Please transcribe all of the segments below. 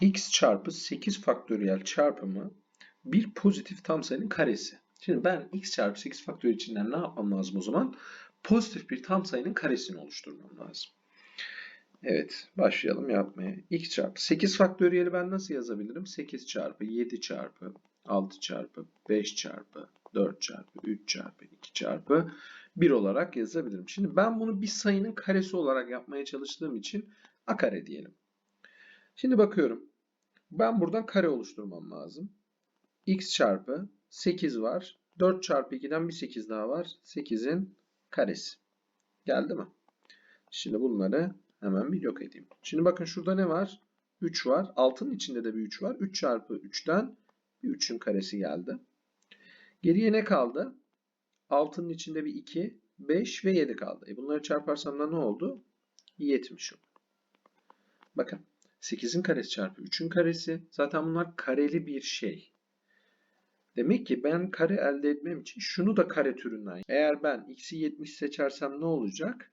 x çarpı 8 faktöriyel çarpımı bir pozitif tam sayının karesi. Şimdi ben x çarpı 8 faktöriyel içinden ne yapmam lazım o zaman? Pozitif bir tam sayının karesini oluşturmam lazım. Evet, başlayalım yapmaya. x çarpı 8 faktöriyeli ben nasıl yazabilirim? 8 çarpı 7 çarpı 6 çarpı 5 çarpı 4 çarpı 3 çarpı 2 çarpı 1 olarak yazabilirim. Şimdi ben bunu bir sayının karesi olarak yapmaya çalıştığım için a kare diyelim. Şimdi bakıyorum. Ben buradan kare oluşturmam lazım. x çarpı 8 var. 4 çarpı 2'den bir 8 daha var. 8'in karesi. Geldi mi? Şimdi bunları hemen bir yok edeyim. Şimdi bakın şurada ne var? 3 var. 6'nın içinde de bir 3 var. 3 çarpı 3'ten bir 3'ün karesi geldi. Geriye ne kaldı? 6'nın içinde bir 2, 5 ve 7 kaldı. E bunları çarparsam da ne oldu? 70 oldu. Bakın 8'in karesi çarpı 3'ün karesi. Zaten bunlar kareli bir şey. Demek ki ben kare elde etmem için şunu da kare türünden. Eğer ben x'i 70 seçersem ne olacak?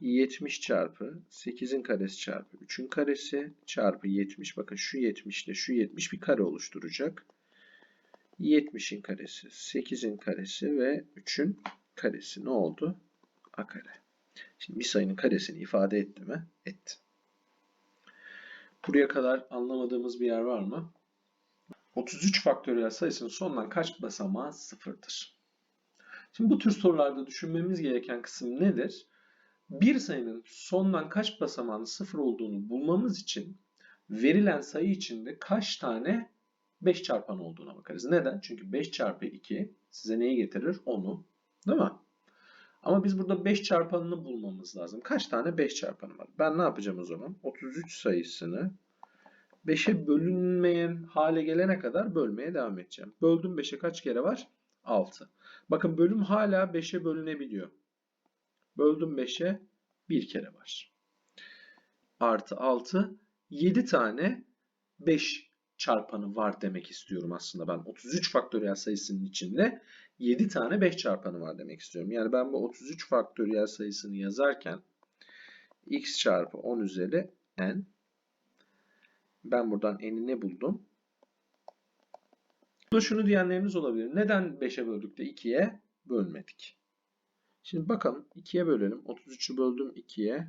70 çarpı 8'in karesi çarpı 3'ün karesi çarpı 70. Bakın şu 70 ile şu 70 bir kare oluşturacak. 70'in karesi, 8'in karesi ve 3'ün karesi ne oldu? A kare. Şimdi bir sayının karesini ifade etti mi? Etti. Buraya kadar anlamadığımız bir yer var mı? 33 faktöriyel sayısının sonundan kaç basamağı sıfırdır? Şimdi bu tür sorularda düşünmemiz gereken kısım nedir? Bir sayının sondan kaç basamağının sıfır olduğunu bulmamız için verilen sayı içinde kaç tane 5 çarpan olduğuna bakarız. Neden? Çünkü 5 çarpı 2 size neyi getirir? 10'u. Değil mi? Ama biz burada 5 çarpanını bulmamız lazım. Kaç tane 5 çarpanı var? Ben ne yapacağım o zaman? 33 sayısını 5'e bölünmeyen hale gelene kadar bölmeye devam edeceğim. Böldüm 5'e kaç kere var? 6. Bakın bölüm hala 5'e bölünebiliyor. Böldüm 5'e 1 kere var. Artı 6. 7 tane 5 çarpanı var demek istiyorum aslında ben. 33 faktöriyel sayısının içinde 7 tane 5 çarpanı var demek istiyorum. Yani ben bu 33 faktöriyel sayısını yazarken x çarpı 10 üzeri n ben buradan n'i ne buldum? Burada şunu diyenleriniz olabilir. Neden 5'e böldük de 2'ye bölmedik? Şimdi bakalım 2'ye bölelim. 33'ü böldüm 2'ye.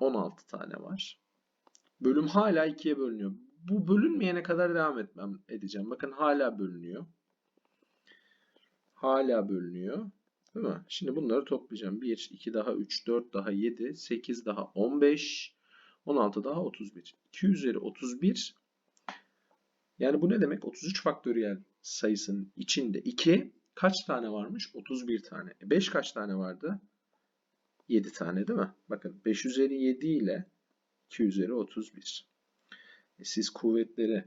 16 tane var. Bölüm hala 2'ye bölünüyor. Bu bölünmeyene kadar devam etmem edeceğim. Bakın hala bölünüyor. Hala bölünüyor. Değil mi? Şimdi bunları toplayacağım. 1, 2 daha 3, 4 daha 7, 8 daha 15, 16 daha 31. 2 üzeri 31. Yani bu ne demek? 33 faktöriyel sayısının içinde 2 kaç tane varmış? 31 tane. 5 kaç tane vardı? 7 tane değil mi? Bakın 5 üzeri 7 ile 2 üzeri 31. Siz kuvvetleri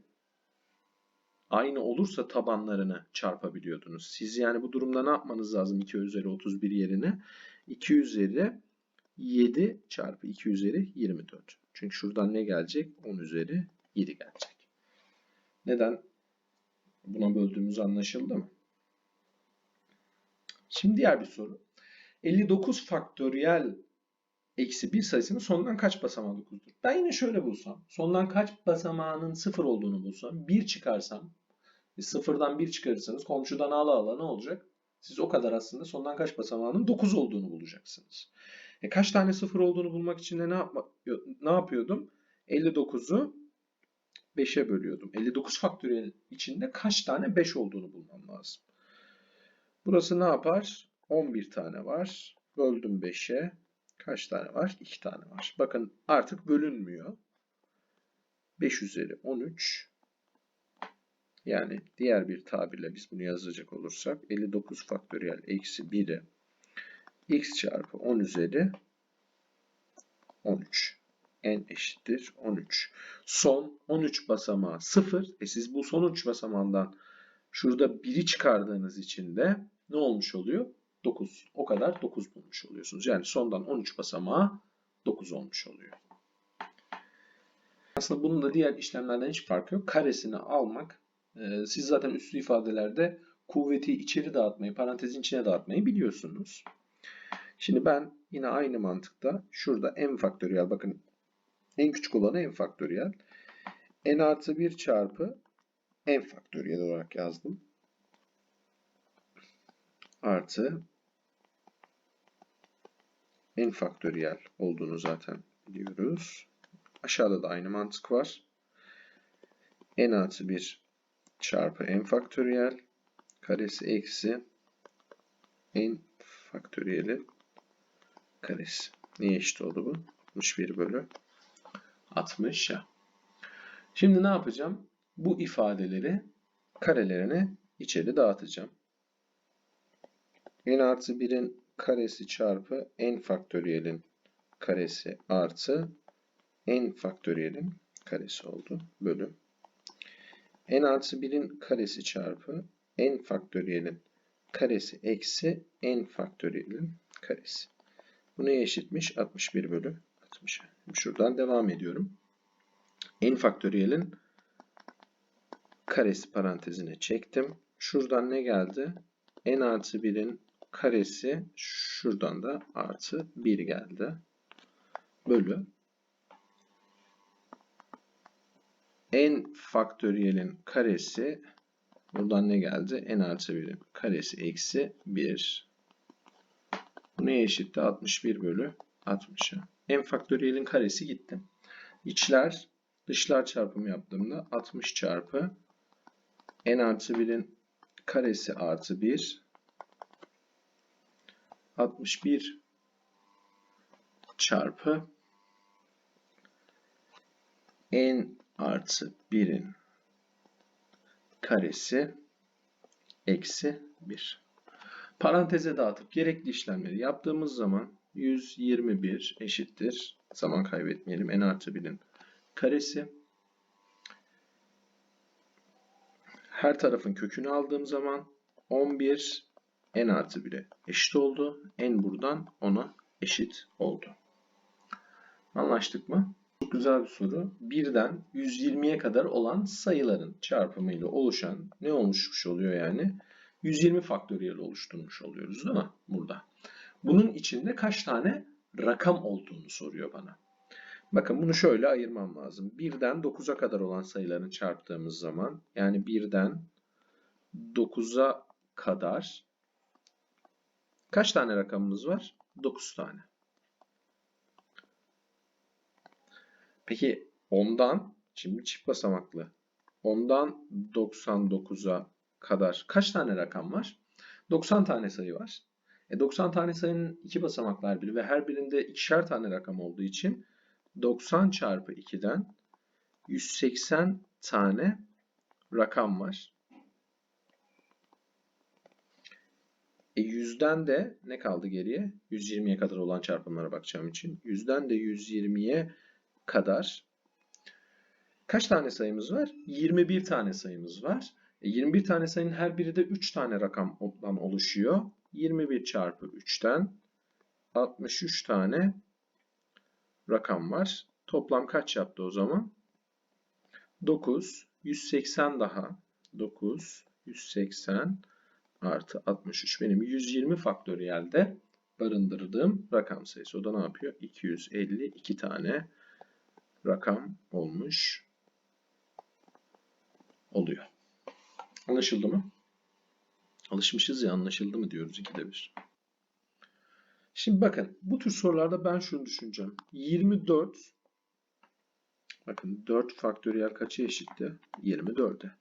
aynı olursa tabanlarını çarpabiliyordunuz. Siz yani bu durumda ne yapmanız lazım 2 üzeri 31 yerine? 2 üzeri 7 çarpı 2 üzeri 24. Çünkü şuradan ne gelecek? 10 üzeri 7 gelecek. Neden buna böldüğümüz anlaşıldı mı? Şimdi diğer bir soru. 59 faktöriyel eksi 1 sayısının sondan kaç basamağı 9'dur? Ben yine şöyle bulsam. Sondan kaç basamağının 0 olduğunu bulsam. 1 çıkarsam. E, sıfırdan 1 çıkarırsanız komşudan ala ala ne olacak? Siz o kadar aslında sondan kaç basamağının 9 olduğunu bulacaksınız. E, kaç tane 0 olduğunu bulmak için de ne, yapma, ne yapıyordum? 59'u 5'e bölüyordum. 59 faktöriyel içinde kaç tane 5 olduğunu bulmam lazım. Burası ne yapar? 11 tane var. Böldüm 5'e. Kaç tane var? 2 tane var. Bakın artık bölünmüyor. 5 üzeri 13. Yani diğer bir tabirle biz bunu yazacak olursak 59 faktöriyel eksi 1'i x çarpı 10 üzeri 13 n eşittir 13. Son 13 basamağı 0. E siz bu son 13 basamağından şurada 1'i çıkardığınız için de ne olmuş oluyor? 9. O kadar 9 bulmuş oluyorsunuz. Yani sondan 13 basamağı 9 olmuş oluyor. Aslında bunun da diğer işlemlerden hiç farkı yok. Karesini almak. E, siz zaten üslü ifadelerde kuvveti içeri dağıtmayı, parantezin içine dağıtmayı biliyorsunuz. Şimdi ben yine aynı mantıkta şurada m faktöriyel bakın en küçük olanı m faktöriyel. n artı 1 çarpı n faktöriyel olarak yazdım. Artı n faktöriyel olduğunu zaten biliyoruz. Aşağıda da aynı mantık var. n artı 1 çarpı n faktöriyel karesi eksi n faktöriyeli karesi. Neye eşit oldu bu? 61 bölü 60 ya. Şimdi ne yapacağım? Bu ifadeleri karelerine içeri dağıtacağım. n artı 1'in karesi çarpı n faktöriyelin karesi artı n faktöriyelin karesi oldu. Bölü. n artı 1'in karesi çarpı n faktöriyelin karesi eksi n faktöriyelin karesi. Bu neye eşitmiş? 61 bölü 60. Şuradan devam ediyorum. n faktöriyelin karesi parantezine çektim. Şuradan ne geldi? n artı 1'in karesi şuradan da artı 1 geldi. Bölü n faktöriyelin karesi buradan ne geldi? n artı 1'in karesi eksi 1. Bu neye eşitti? 61 bölü 60'a. n faktöriyelin karesi gitti. İçler dışlar çarpımı yaptığımda 60 çarpı n artı 1'in karesi artı 1 61 çarpı n artı 1'in karesi eksi 1. Paranteze dağıtıp gerekli işlemleri yaptığımız zaman 121 eşittir. Zaman kaybetmeyelim. n artı 1'in karesi. Her tarafın kökünü aldığım zaman 11 n artı 1'e eşit oldu. n buradan 10'a eşit oldu. Anlaştık mı? Çok güzel bir soru. 1'den 120'ye kadar olan sayıların çarpımıyla oluşan ne oluşmuş oluyor yani? 120 faktöriyel oluşturmuş oluyoruz değil mi burada? Bunun içinde kaç tane rakam olduğunu soruyor bana. Bakın bunu şöyle ayırmam lazım. 1'den 9'a kadar olan sayıların çarptığımız zaman yani 1'den 9'a kadar kaç tane rakamımız var? 9 tane. Peki 10'dan şimdi çift basamaklı 10'dan 99'a kadar kaç tane rakam var? 90 tane sayı var. E 90 tane sayının iki basamaklar biri ve her birinde ikişer tane rakam olduğu için 90 çarpı 2'den 180 tane rakam var. E 100'den de ne kaldı geriye? 120'ye kadar olan çarpımlara bakacağım için. 100'den de 120'ye kadar kaç tane sayımız var? 21 tane sayımız var. E 21 tane sayının her biri de 3 tane rakamdan oluşuyor. 21 çarpı 3'ten 63 tane rakam var. Toplam kaç yaptı o zaman? 9, 180 daha. 9, 180 artı 63 benim 120 faktöriyelde barındırdığım rakam sayısı. O da ne yapıyor? 252 tane rakam olmuş oluyor. Anlaşıldı mı? Alışmışız ya anlaşıldı mı diyoruz ikide bir. Şimdi bakın bu tür sorularda ben şunu düşüneceğim. 24 bakın 4 faktöriyel kaça eşitti? 24'e.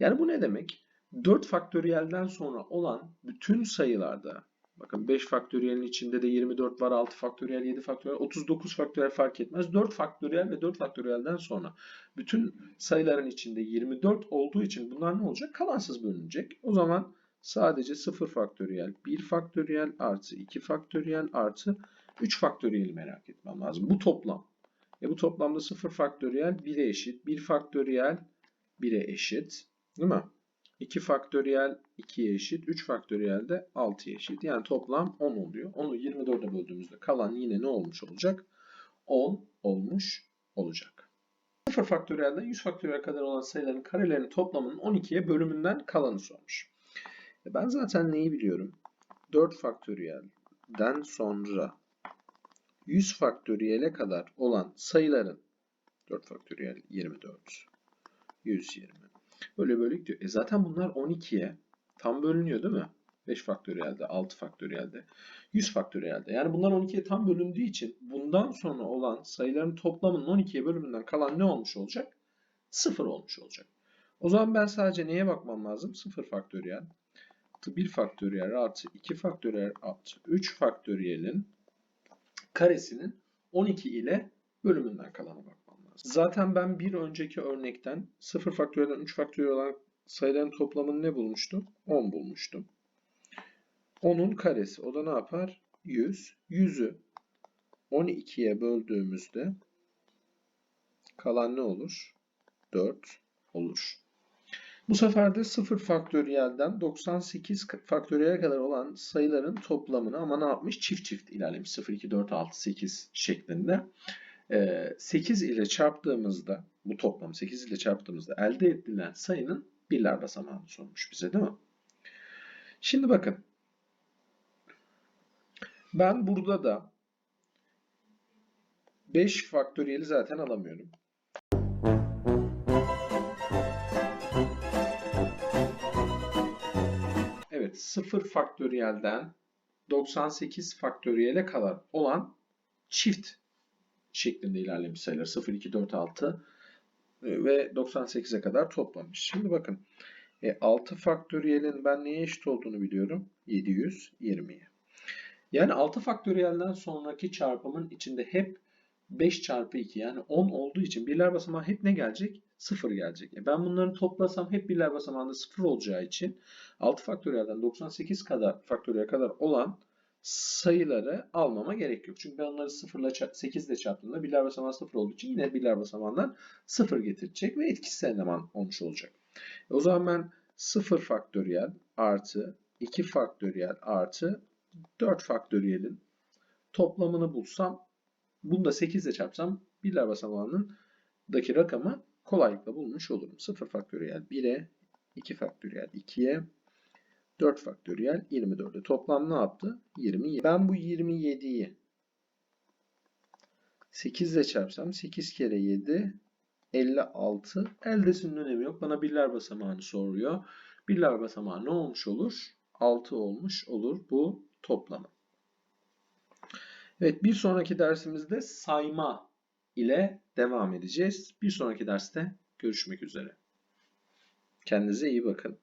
Yani bu ne demek? 4 faktöriyelden sonra olan bütün sayılarda bakın 5 faktöriyelin içinde de 24 var, 6 faktöriyel, 7 faktöriyel, 39 faktöriyel fark etmez. 4 faktöriyel ve 4 faktöriyelden sonra bütün sayıların içinde 24 olduğu için bunlar ne olacak? Kalansız bölünecek. O zaman sadece 0 faktöriyel, 1 faktöriyel artı 2 faktöriyel artı 3 faktöriyeli merak etmem lazım. Bu toplam. E bu toplamda 0 faktöriyel 1'e eşit, 1 faktöriyel 1'e eşit. Değil mi? 2 faktöriyel 2'ye eşit, 3 faktöriyel de 6'ya eşit. Yani toplam 10 oluyor. Onu 24'e böldüğümüzde kalan yine ne olmuş olacak? 10 olmuş olacak. 0 faktöriyelden 100 faktöriyel kadar olan sayıların karelerinin toplamının 12'ye bölümünden kalanı sormuş. E ben zaten neyi biliyorum? 4 faktöriyelden sonra 100 faktöriyele kadar olan sayıların 4 faktöriyel 24. 120. Böyle böyle gidiyor. E zaten bunlar 12'ye tam bölünüyor değil mi? 5 faktöriyelde, 6 faktöriyelde, 100 faktöriyelde. Yani bunlar 12'ye tam bölündüğü için bundan sonra olan sayıların toplamının 12'ye bölümünden kalan ne olmuş olacak? 0 olmuş olacak. O zaman ben sadece neye bakmam lazım? 0 faktöriyel artı 1 faktöriyel artı 2 faktöriyel artı 3 faktöriyelin karesinin 12 ile bölümünden kalana lazım. Zaten ben bir önceki örnekten 0 faktöriyelden 3 faktöriyel olan sayıların toplamını ne bulmuştum? 10 bulmuştum. 10'un karesi. O da ne yapar? 100. 100'ü 12'ye böldüğümüzde kalan ne olur? 4 olur. Bu sefer de 0 faktöriyelden 98 faktöriyel kadar olan sayıların toplamını ama ne yapmış? Çift çift ilerlemiş. 0, 2, 4, 6, 8 şeklinde. 8 ile çarptığımızda bu toplam 8 ile çarptığımızda elde edilen sayının birler basamağını sormuş bize değil mi? Şimdi bakın. Ben burada da 5 faktöriyeli zaten alamıyorum. Evet 0 faktöriyelden 98 faktöriyele kadar olan çift şeklinde ilerlemiş sayılar. 0, 2, 4, 6 ve 98'e kadar toplamış. Şimdi bakın e, 6 faktöriyelin ben neye eşit olduğunu biliyorum. 720'ye. Yani 6 faktöriyelden sonraki çarpımın içinde hep 5 çarpı 2 yani 10 olduğu için birler basamağı hep ne gelecek? 0 gelecek. E ben bunları toplasam hep birler basamağında 0 olacağı için 6 faktöriyelden 98 kadar faktöriyel kadar olan sayıları almama gerek yok. Çünkü ben onları 0 ile 8 ile çarptığımda birler basamağı 0 olduğu için yine birler basamağından 0 getirecek ve etkisiz eleman olmuş olacak. E o zaman ben 0 faktöriyel artı 2 faktöriyel artı 4 faktöriyelin toplamını bulsam bunu da 8 ile çarpsam birler basamağının daki rakamı kolaylıkla bulmuş olurum. 0 faktöriyel 1'e, 2 faktöriyel 2'ye, 4 faktöriyel 24'e. Toplam ne yaptı? 27. Ben bu 27'yi 8 ile çarpsam 8 kere 7 56. Eldesinin önemi yok. Bana birler basamağını soruyor. Birler basamağı ne olmuş olur? 6 olmuş olur bu toplamı. Evet bir sonraki dersimizde sayma ile devam edeceğiz. Bir sonraki derste görüşmek üzere. Kendinize iyi bakın.